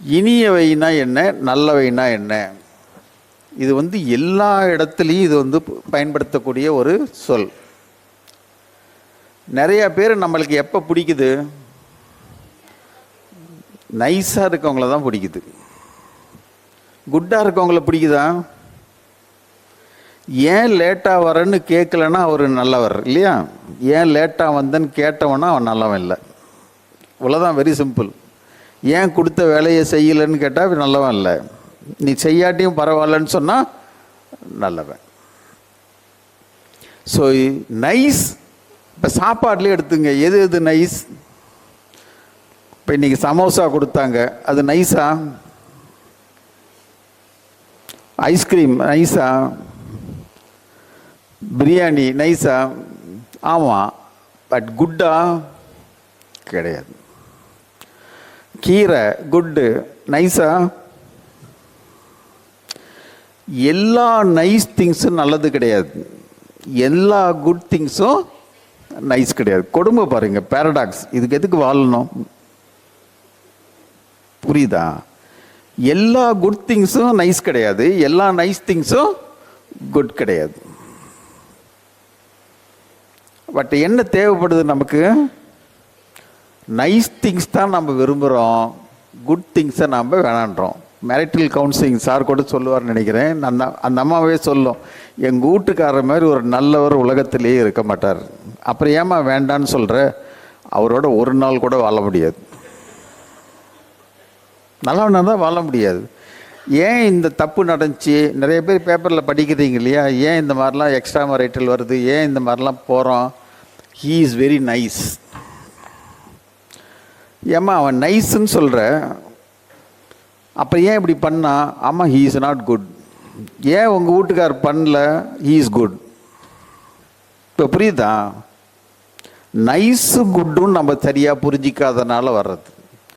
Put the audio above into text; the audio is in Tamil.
இனியவைனா என்ன? நல்லவைனா என்ன? இது வந்து எல்லா இடத்துலையும் இது வந்து பயன்படுத்தக்கூடிய ஒரு சொல். நிறையா பேர் நம்மளுக்கு எப்போ பிடிக்குது? நைஸாக இருக்கவங்கள தான் பிடிக்குது. குட்டாக இருக்கவங்கள பிடிக்குதா? ஏன் லேட்டாக வரேன்னு கேட்கலன்னா அவர் நல்லவர் இல்லையா? ஏன் லேட்டாக வந்தேன்னு கேட்டவனா அவன் நல்லவன் இல்லை. இவ்வளோதான் வெரி சிம்பிள் ஏன் கொடுத்த வேலையை செய்யலைன்னு கேட்டால் நல்லவன் இல்லை. நீ செய்யாட்டியும் பரவாயில்லன்னு சொன்னால் நல்லவன். ஸோ நைஸ் இப்போ சாப்பாட்லேயே எடுத்துங்க. எது எது நைஸ் இப்போ இன்றைக்கி சமோசா கொடுத்தாங்க. அது நைஸா ஐஸ்கிரீம் நைஸா பிரியாணி நைஸா ஆமாம் பட் குட்டா கிடையாது. கீரை குட்டு நைஸா? எல்லா நைஸ் திங்ஸும் நல்லது கிடையாது. எல்லா குட் திங்ஸும் நைஸ் கிடையாது. கொடுமை பாருங்க பேரடாக்ஸ் இதுக்கு எதுக்கு வாழணும்? புரியுதா? எல்லா குட் திங்ஸும் நைஸ் கிடையாது. எல்லா நைஸ் திங்ஸும் குட் கிடையாது. பட் என்ன தேவைப்படுது நமக்கு? நைஸ் திங்ஸ் தான் நம்ம விரும்புகிறோம் குட் திங்ஸை நம்ம வேணான்றோம். மேரிட்டல் கவுன்சிலிங் சார் கூட சொல்லுவார்னு நினைக்கிறேன். அந்த அந்த அம்மாவே சொல்லும். எங்கள் வீட்டுக்காரர் மாதிரி ஒரு நல்லவர் உலகத்திலேயே இருக்க மாட்டார். அப்புறம் ஏமா வேண்டான்னு சொல்கிற அவரோட ஒரு நாள் கூட வாழ முடியாது. நல்லவனா தான் வாழ முடியாது. ஏன் இந்த தப்பு நடந்துச்சு? நிறைய பேர் பேப்பரில் படிக்கிறீங்க இல்லையா? ஏன் இந்த மாதிரிலாம் எக்ஸ்ட்ரா மரைட்டல் வருது? ஏன் இந்த மாதிரிலாம் போகிறோம் ஹீ இஸ் வெரி நைஸ் ஏம்மா அவன் நைஸ்ன்னு சொல்கிற அப்போ ஏன் இப்படி பண்ணா? ஆமாம் ஹீ இஸ் நாட் குட் ஏன் உங்கள் வீட்டுக்கார் பண்ணல? ஹீ இஸ் குட் இப்போ புரியுதா? நைஸு குட்டும் நம்ம சரியாக புரிஞ்சிக்காதனால வர்றது.